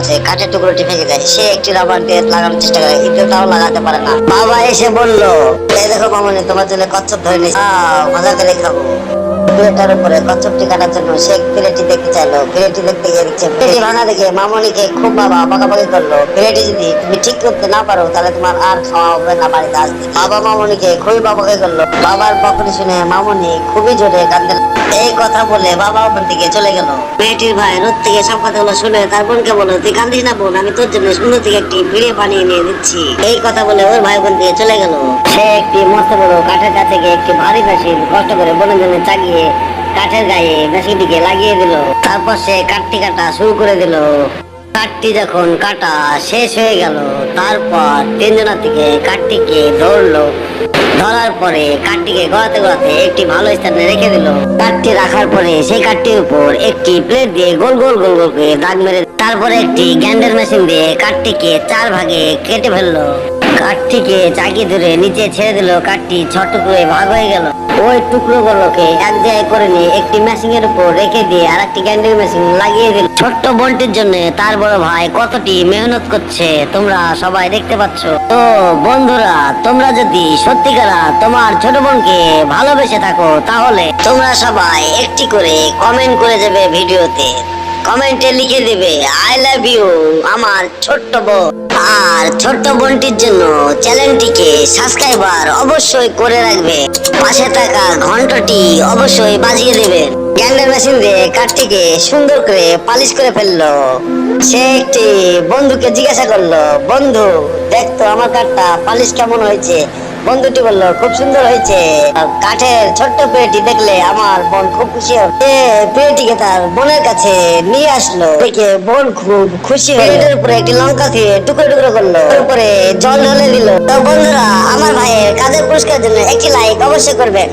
আছে কাঠের টুকরোটি ফেঁকে যায় সে একটি রাবার দিয়ে লাগানোর চেষ্টা করে, কিন্তু তাও লাগাতে পারে না। বাবা এসে বলল, এই দেখো মামনি তোমার জন্য কচ্ছপ ধরে নিয়েছি। মজা করে খাব উপরে জন্য সে দেখতে চাইলো। দেখতে গিয়ে দেখছে ভাঙা দেখে মামনিকে খুব বাবা বকাবকি করল। যদি তুমি ঠিক করতে না পারো, তাহলে তোমার আর খাওয়া হবে না বাড়িতে আসতে বাবা মামনিকে খুবই করল। বাবার শুনে মামনি খুবই জোরে কাঁদতে এই কথা বলে বাবা ওপর দিকে চলে গেল। মেয়েটির ভাই রোদ থেকে সব কথাগুলো শুনে তার বোনকে বলল, তুই কান্দিস না বোন, আমি তোর জন্য সুন্দর থেকে একটি পিড়ে বানিয়ে নিয়ে দিচ্ছি। এই কথা বলে ওর ভাই বোন দিয়ে চলে গেল। সে একটি মস্ত বড় কাঠের কাছে গিয়ে একটি ভারী মেশিন কষ্ট করে বোনের জন্য চাগিয়ে কাঠের গায়ে মেশিনটিকে লাগিয়ে দিল। তারপর সে কাঠটি কাটা শুরু করে দিল। কাঠটি যখন কাটা শেষ হয়ে গেল, তারপর তিনজনা থেকে কাঠটিকে ধরলো। ধরার পরে কাঠটিকে গড়াতে গড়াতে একটি ভালো স্থানে রেখে দিল। কাঠটি রাখার পরে সেই কাঠটির উপর একটি প্লেট দিয়ে গোল গোল গোল গোল করে দাগ মেরে তারপরে একটি গ্যান্ডের মেশিন দিয়ে কাঠটিকে চার ভাগে কেটে ফেলল। কাঠটিকে চাকি ধরে নিচে ছেড়ে দিল, কাঠটি ছোট করে ভাগ হয়ে গেল। ওই টুকরোগুলোকে এক জায়গায় করে নিয়ে একটি মেশিন এর উপর রেখে দিয়ে আর একটি গ্যান্ডের মেশিন লাগিয়ে দিল। ছোট্ট বোনটির জন্য তার বড় ভাই কতটি মেহনত করছে, তোমরা সবাই দেখতে পাচ্ছ। তো বন্ধুরা, তোমরা যদি সত্যিকারা তোমার ছোট বোনকে ভালোবেসে থাকো, তাহলে তোমরা সবাই একটি করে কমেন্ট করে যাবে ভিডিওতে। কমেন্টে লিখে দেবে আই লাভ ইউ আমার ছোট্ট বোন। আর ছোট্ট বোনটির জন্য চ্যানেলটিকে সাবস্ক্রাইবার অবশ্যই করে রাখবে। পাশে থাকা ঘন্টাটি অবশ্যই বাজিয়ে দেবেন গ্যান্ডার মেশিন দিয়ে কাঠটিকে সুন্দর করে পালিশ করে ফেলল। সে একটি বন্ধুকে জিজ্ঞাসা করল, বন্ধু দেখতো আমার কাঠটা পালিশ কেমন হয়েছে? বন্ধুটি বলল, খুব সুন্দর হয়েছে। কাঠের ছোট্ট পেয়েটি দেখলে আমার বোন খুব খুশি হবে। পেয়েটিকে তার বোনের কাছে নিয়ে আসলো। দেখে বোন খুব খুশি পেয়েটির উপরে একটি লঙ্কা দিয়ে টুকরো টুকরো করল। তারপরে জল ঢেলে দিল। তো বন্ধুরা, আমার ভাইয়ের কাজের পুরস্কার জন্য একটি লাইক অবশ্যই করবেন।